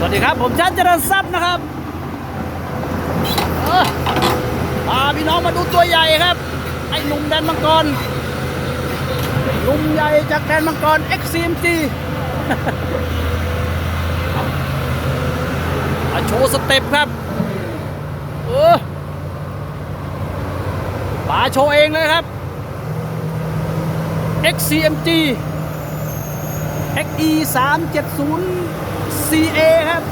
สวัสดีครับ ผมชัดเจริญทรัพย์นะครับเออพาพี่น้องมาดูตัวใหญ่ครับ ไอ้หนุ่มแดนมังกรหนุ่มใหญ่จากแดนมังกร XCMG มาโชว์สเต็ปครับเออป๋าโชว์เองเลยครับ XCMG XE 3 7 0 CA ครับ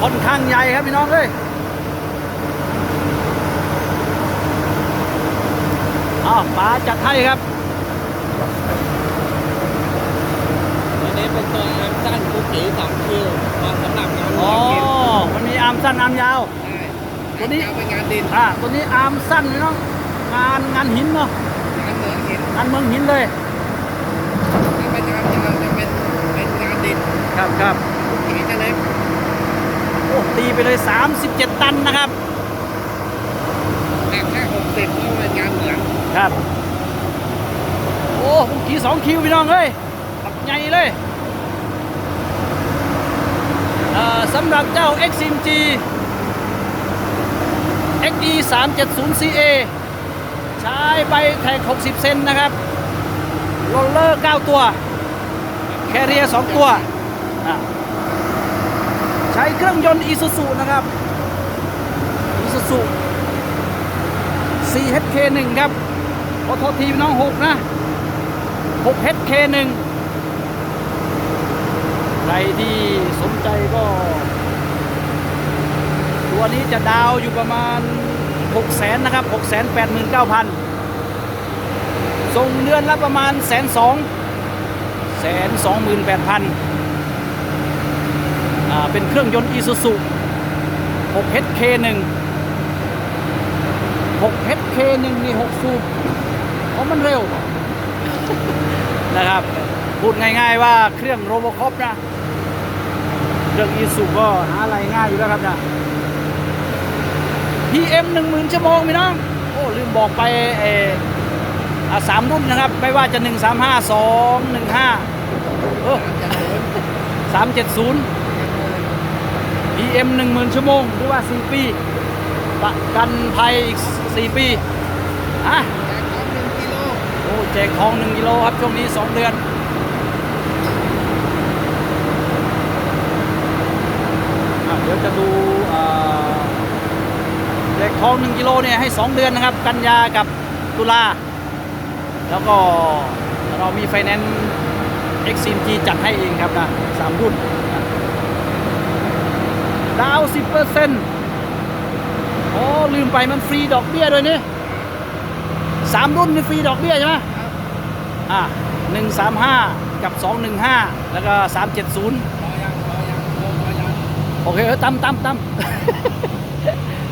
ค่อนข้างใหญ่ครับพี่น้องเอ้ยอ้าวป๋าจัดให้ครับตัวนี้เป็นตัวอาร์มสั้นคุกกี้สองคิวเหมาะสำหรับงานอ๋อเลี้ยงกินมันมีอาร์มสั้นอาร์มยาวได้ตัวนี้ งานยาวเป็นงานดินอ่าตัวนี้อาร์มสั้นพี่น้องงานงานหินเนาะงานเหมืองหิน งานเมืองหินเลย ถ้าเป็นงานยาวจะเป็นเป็นงานดิน ครับครับคุกกี้จะเล็กโอ้ตีไปเลย 37 ตันนะครับหนักแค่หกสิบก็เป็นงานเหมืองครับ โอ้ผมขี่สองคิวพี่น้องเอ้ยปักใหญ่เลยเอ่อสำหรับเจ้า XMG XE 370 CA ใช้ใบแท็ก 60 เซนนะครับโรลเลอร์ 9 ตัว แคเรีย 2 ตัวอะ ใช้เครื่องยนต์ Isuzu นะครับ Isuzu4HK1 ครับขอโทษทีพี่น้องหกนะ 6 HK1 ใครที่สนใจก็ ตัวนี้จะดาวอยู่ประมาณ6 0แสนนะครับ6 8 9 0 0 0ส่งเดือนละประมาณแสนสองแสนสองหมื่นแปดพัน เป็นเครื่องยนต์ Isuzu 6 HK1 6 HK1 นี่6สูบเพราะมันเร็วนะครับ พูดง่ายๆว่าเครื่องโรบคอปนะเครื่องอีสุก็หาอะไรง่ายอยู่แล้วครับนะ PM 1 0,000ชั่วโมงพี่น้อง โอ้ลืมบอกไปเออสามรุ่นนะครับ ไม่ว่าจะ 1 3 5 2 1 5เออ370 PM 1 0,000 ชั่วโมง หรือว่า 4 ปี ประกันภัยอีก 4 ปีอะแจกของหนึ่งกิโลโอ้แจกทอง 1 กิโลครับ ช่วงนี้ 2 เดือนอะเดี๋ยวจะดูอ่าแจกทอง 1 กิโลเนี่ยให้ 2 เดือนนะครับ กันยากับตุลา แล้วก็เรามีไฟแนนซ์ XCMG จัดให้เองครับนะสามรุ่นนะ ดาว10%โอ้ลืมไปมันฟรีดอกเบี้ยด้วยนี่สามรุ่นนี่ฟรีดอกเบี้ยใช่ไหมอะหนึ่งสามห้ากับสองหนึ่งห้าแล้วก็สามเจ็ดศูนย์โอเคเออตั้มตั้มตั้ม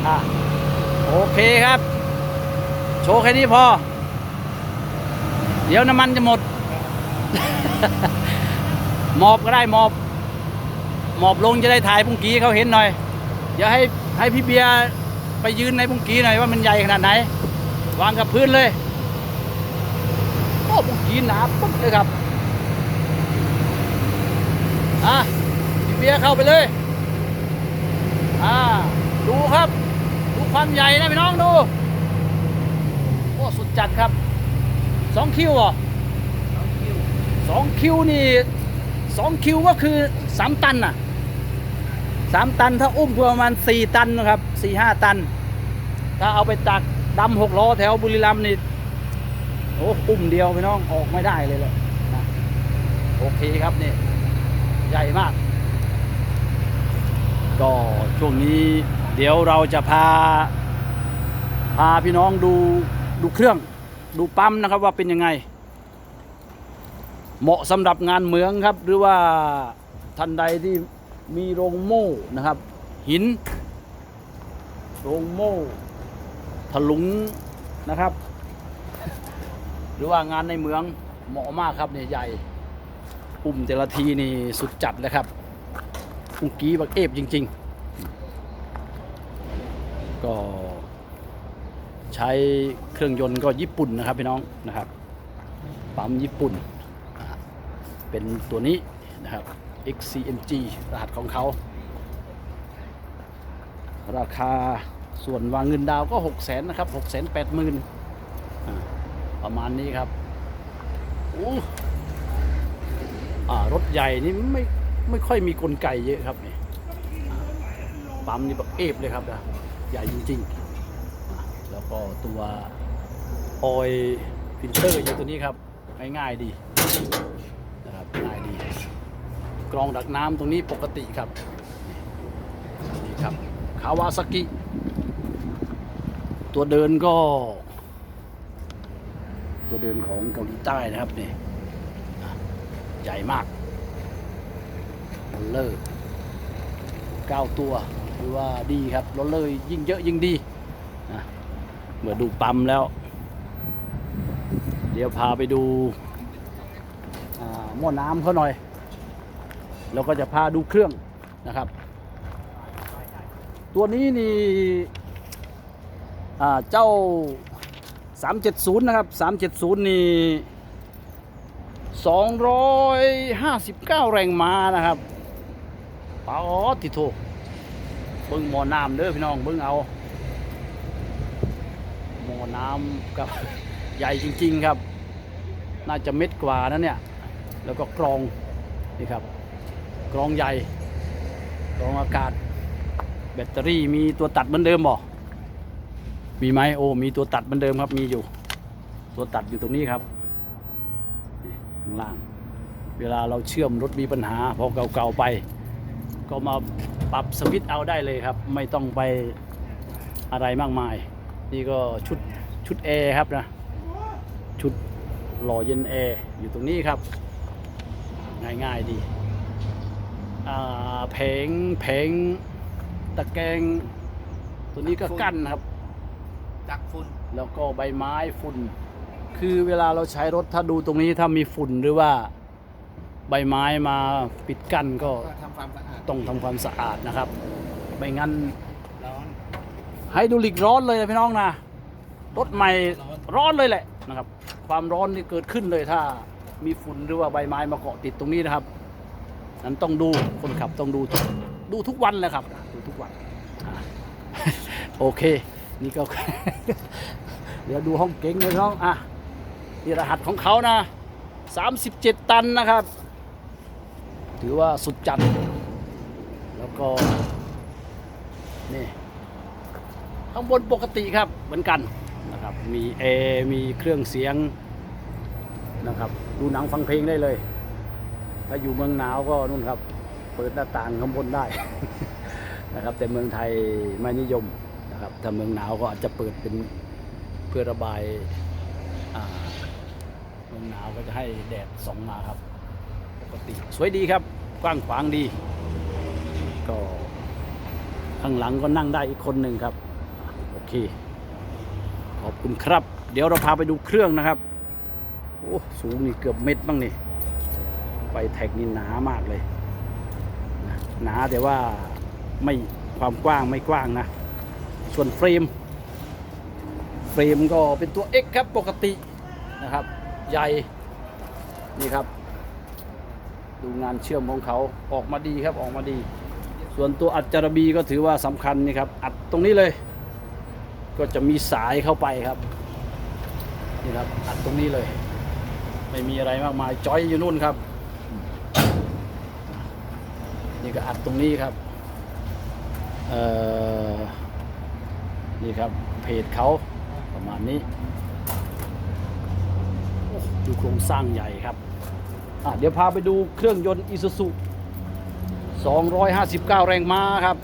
อะโอเคครับ โชว์แค่นี้พอ เดี๋ยวน้ำมันจะหมด หมอบก็ได้หมอบ หมอบลงจะได้ถ่ายปุ้งกี้เขาเห็นหน่อย เดี๋ยวให้ให้พี่เบียร์ไปยืนในปุ้งกี้หน่อยว่ามันใหญ่ขนาดไหน วางกับพื้นเลยโอ้ปุ้งกี้หนาปึ๊กเลยครับอะพี่เบียร์เข้าไปเลยอ่าดูครับ ดูความใหญ่นะพี่น้องดูโอ้สุดจัดครับสองคิวเหรอสองคิวนี่ สองคิวก็คือสามตันน่ะสามตันถ้าอุ้มประมาณสี่ตันนะครับสี่ห้าตัน ถ้าเอาไปตักดำหกล้อแถวบุรีรัมย์นี่โอ้อุ้มเดียวพี่น้องออกไม่ได้เลยแหละนะโอเคครับนี่ใหญ่มาก ก็ช่วงนี้เดี๋ยวเราจะพา พาพี่น้องดูดูเครื่องดูปั๊มนะครับว่าเป็นยังไง เหมาะสำหรับงานเหมืองครับ หรือว่าท่านใดที่มีโรงโม่นะครับ หิน โรงโม่ถลุงนะครับ หรือว่างานในเมืองเหมาะมากครับเนี่ยใหญ่ปุ่มแต่ละทีนี่สุดจัดเลยครับปุงกี้บักเอฟจริง ๆ ก็ใช้เครื่องยนต์ก็ญี่ปุ่นนะครับพี่น้องนะครับ ปั๊มญี่ปุ่น เป็นตัวนี้นะครับ XCMG รหัสของเขา ราคาส่วนวางเงินดาวก็ 6 0 0 0 0นนะครับ6 8 0 0 0 0อ่าประมาณนี้ครับอู้รถใหญ่นี่ไม่ไม่ค่อยมีกลไกเยอะครับนี่ปั๊มนี่แบบเอฟเลยครับนะใหญ่จริงๆ แล้วก็ตัวออยฟิลเตอร์อยู่ตัวนี้ครับ ง่ายๆดี นะครับง่ายดีกรองดักน้ำตรงนี้ปกติครับนี่ครับคาวาซากิ ตัวเดินก็ ตัวเดินของเกาหลีใต้นะครับนี่ใหญ่มากรถเลอร์ก้าตัวคือว่าดีครับรถเลอร์ยิ่งเยอะยิ่งดีนะเมื่อดูปั๊มแล้ว เดี๋ยวพาไปดู หม้อน้ำเขาหน่อย แล้วก็จะพาดูเครื่องนะครับ ตัวนี้นี่อ่าเจ้า 370 นะครับ 370 นี่259 แรงม้านะครับปาออติโทเบิ้งหมอน้ำเด้อพี่น้องเบิ้งเอาหมอน้ำกับใหญ่จริง ๆ ครับ น่าจะเม็ดกว่านะเนี่ย แล้วก็กรองนี่ครับกรองใหญ่กรองอากาศ แบตเตอรี่มีตัวตัดเหมือนเดิมบ่มีไหมโอ้มีตัวตัดเหมือนเดิมครับมีอยู่ ตัวตัดอยู่ตรงนี้ครับข้างล่าง เวลาเราเชื่อมรถมีปัญหาพอเก่าๆไป ก็มาปรับสวิตช์เอาได้เลยครับ ไม่ต้องไปอะไรมากมาย นี่ก็ชุดชุดแอร์ครับนะ ชุดหล่อเย็นแอร์อยู่ตรงนี้ครับ ง่ายๆดีอ่าเพงเพงตะแกรงตัวนี้ก็กั้นครับดักฝุ่นแล้วก็ใบไม้ฝุ่น คือเวลาเราใช้รถถ้าดูตรงนี้ถ้ามีฝุ่นหรือว่าใบไม้มาปิดกั้นก็ก็ทำความสะอาดต้องทำความสะอาดนะครับ ไม่งั้นร้อนไฮดรอลิกร้อนเลยนะพี่น้องนะรถใหม่ร้อนเลยแหละนะครับ ความร้อนนี่เกิดขึ้นเลยถ้า มีฝุ่นหรือว่าใบไม้มาเกาะติดตรงนี้นะครับนั้นต้องดูคนขับต้องดูทุกดูทุกวันเลยครับดูทุกวันโอเค นี่ก็ เดี๋ยวดูห้องเก๋งเลยน้องอะนี่รหัสของเขานะ 37 ตันนะครับ ถือว่าสุดจัด แล้วก็ นี่ข้างบนปกติครับเหมือนกันนะครับ มีแอร์มีเครื่องเสียง นะครับ ดูหนังฟังเพลงได้เลย ถ้าอยู่เมืองหนาวก็นู่นครับ เปิดหน้าต่างข้างบนได้นะครับ แต่เมืองไทยไม่นิยมนะครับถ้าเมืองหนาวก็อาจจะเปิดเป็นเพื่อระบายเมืองหนาวก็จะให้แดดส่องมาครับปกติสวยดีครับ กว้างขวางดี ก็ข้างหลังก็นั่งได้อีกคนหนึ่งครับ โอเค ขอบคุณครับ เดี๋ยวเราพาไปดูเครื่องนะครับ โอ้สูงนี่เกือบเม็ดบ้างนี่ไฟแท็กนี่หนามากเลยนะหนาแต่ว่าไม่ความกว้างไม่กว้างนะ ส่วนเฟรม เฟรมก็เป็นตัว X ครับปกตินะครับ ใหญ่นี่ครับ ดูงานเชื่อมของเขาออกมาดีครับออกมาดี ส่วนตัวอัดจารบีก็ถือว่าสำคัญนี่ครับ อัดตรงนี้เลย ก็จะมีสายเข้าไปครับนี่ครับอัดตรงนี้เลย ไม่มีอะไรมากมายจอยอยู่นู่นครับ นี่ก็อัดตรงนี้ครับเอ่อนี่ครับเพจเขาประมาณนี้โอ้ดูโครงสร้างใหญ่ครับอะเดี๋ยวพาไปดูเครื่องยนต์อิซูซุ259 แรงม้าครับ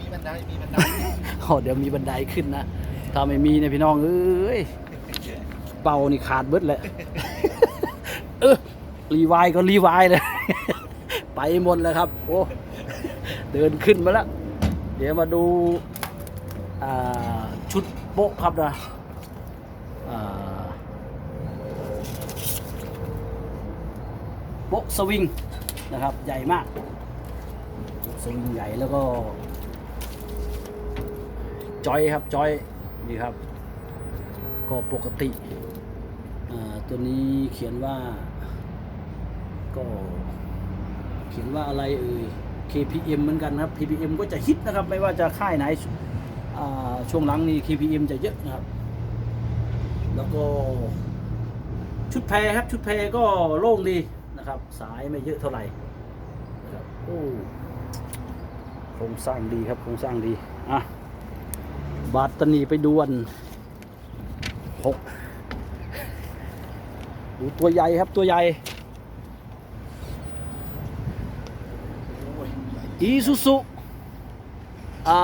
มีบันได มีบันไดอ๋อเดี๋ยวมีบันไดขึ้นนะ ถ้าไม่มีเนี่ยพี่น้องเอ้ย เป่านี่ขาดเบิดแหละ เออรีไวายก็รีไวายเลย ไปหมดแล้วครับ โอ้เดินขึ้นมาแล้ว เดี๋ยวมาดูชุดโป๊ะครับนะโป๊ะสวิงนะครับ ใหญ่มากสวิงใหญ่แล้วก็ จอยครับจอยนี่ครับ ก็ปกติตัวนี้เขียนว่า ก็เขียนว่าอะไรเอ่ย KPM เหมือนกันครับ KPM ก็จะฮิตนะครับ ไม่ว่าจะค่ายไหนช่วงหลังนี้ KPM จะเยอะนะครับ แล้วก็ชุดแพรครับ ชุดแพรก็โล่งดีนะครับ สายไม่เยอะเท่าไหร่นะครับโอ้โครงสร้างดีครับโครงสร้างดีอะบาตตานีไปดวนหกดูตัวใหญ่ครับตัวใหญ่ อีซูซุอ่า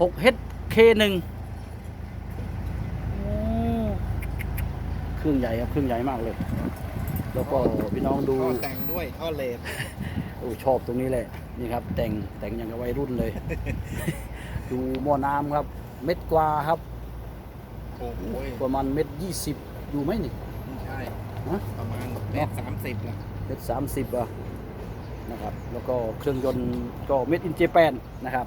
หกเฮดเคหนึ่งเครื่องใหญ่ครับ เครื่องใหญ่มากเลย แล้วก็พี่น้องดู ท่อแต่งด้วยท่อเลดโอ้ชอบตรงนี้แหละ นี่ครับ แต่งแต่งอย่างกับวัยรุ่นเลย ดูหม้อน้ำครับ เม็ดกว่าครับ โอ้โหประมาณเม็ดยี่สิบอยู่ไหมนี่ ไม่ใช่ ฮะ ประมาณเมตรสามสิบละเม็ดสามสิบอะ นะครับ แล้วก็เครื่องยนต์ก็เม็ดอินเจแปนนะครับ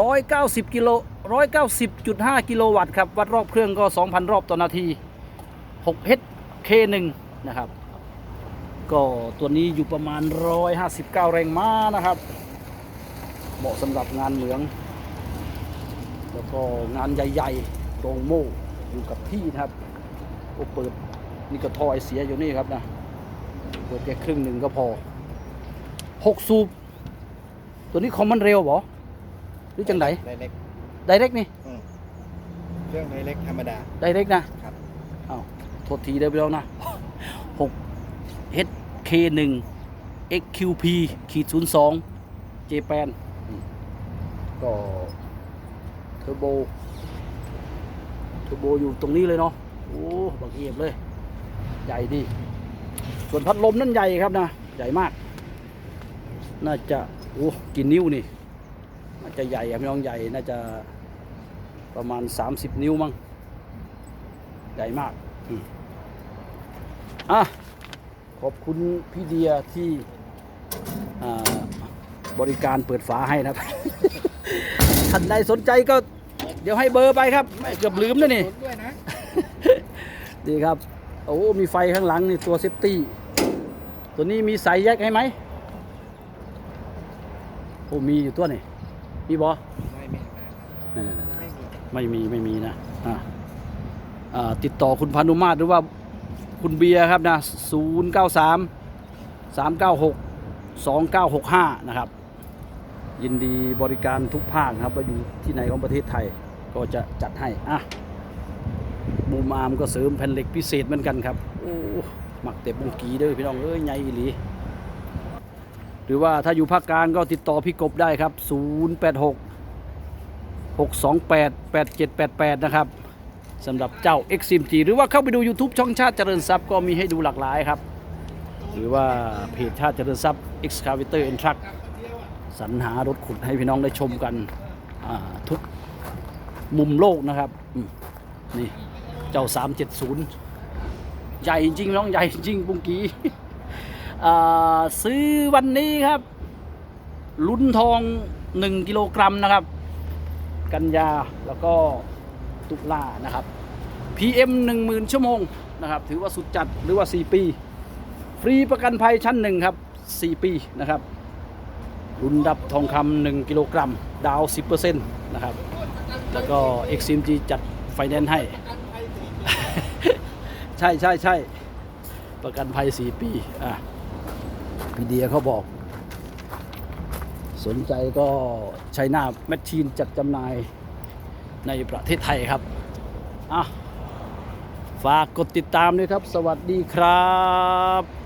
ร้อยเก้าสิบกิโลร้อยเก้าสิบจุดห้ากิโลวัตต์ครับ วัดรอบเครื่องก็สองพันรอบต่อนาทีหกเฮดเคหนึ่งนะครับ ก็ตัวนี้อยู่ประมาณ 159 แรงม้านะครับ เหมาะสำหรับงานเหมือง แล้วก็งานใหญ่ๆโรงโม่อยู่กับที่นะครับโอเปิดนี่ก็ท่อไอเสียอยู่นี่ครับนะ เปิดแค่ครึ่งหนึ่งก็พอ 6สูบตัวนี้คอมมันเร็วบ่หรือจังไดไดเล็กไดเรกนี่เครื่องไดเล็กธรรมดา ไดเรกนะครับ อ้าวโทษทีเด้อพี่น้องนะ6 HK1 XQP ขีด02 j p a n ก็เทอร์โบเทอร์โบอยู่ตรงนี้เลยเนาะโอ้บังเอียบเลย ใหญ่ดี ส่วนพัดลมนั่นใหญ่ครับนะ ใหญ่มาก น่าจะโอ้กี่นิ้วนี่ น่าจะใหญ่อะพี่น้องใหญ่ น่าจะประมาณ 30 นิ้วมั้ง ใหญ่มากอืมอะ ขอบคุณพี่เดียที่อ่าบริการเปิดฝาให้นะครับ ท่านใดสนใจก็เดี๋ยวให้เบอร์ไปครับ ไม่เกือบลืมนะนี่ศูนย์ด้วยนะดีครับ โอ้ มีไฟข้างหลังนี่ตัวเซฟตี้ ตัวนี้มีสายแยกให้ไหมโอ้มีอยู่ตัวนี่มีบอไม่มีนะนั่นๆไม่มีๆไม่มีไม่มีนะอ่าอ่าติดต่อคุณพานุมาตรหรือว่าคุณเบียร์ครับนะ0 9 3 3 9 6 2 9 6 5นะครับ ยินดีบริการทุกภาคนะครับว่าอยู่ที่ไหนของประเทศไทยก็จะจัดให้อะบูมอาร์มก็เสริมแผ่นเหล็กพิเศษเหมือนกันครับโอ้หมักเต็บุงกีเด้อพี่น้องเอ้ยใหญ่อีหลี หรือว่าถ้าอยู่ภาคกลางก็ติดต่อพี่กบได้ครับ 086 628 8788 นะครับสำหรับเจ้า x m g หรือว่าเข้าไปดู YouTube ช่องชาติเจริญทรัพย์ก็มีให้ดูหลากหลายครับ หรือว่าเพจชาติเจริญทรัพย์ Excavator and Truck สรรหารถขุดให้พี่น้องได้ชมกันทุกมุมโลกนะครับนี่เจ้า 370 ใหญ่จริงน้องใหญ่จริงปุงกีอ่า ซื้อวันนี้ครับ ลุ้นทอง 1 กิโลกรัมนะครับ กันยาแล้วก็ตุลานะครับ PM 10,000 ชั่วโมงนะครับ ถือว่าสุดจัดหรือว่า 4 ปี ฟรีประกันภัยชั้นหนึ่งครับ 4 ปีนะครับรุ่นดับทองคำ1กิโลกรัม ดาว 10%นะครับ แล้วก็ XMG จัดไฟแนนซ์ให้ ใช่ใช่ใช่ประกันภัย 4 ปี อะ พี่เดียเขาบอก สนใจก็ใช้หน้าแมชชีนจัดจำหน่ายในประเทศไทยครับอะฝากกดติดตามด้วยครับ สวัสดีครับ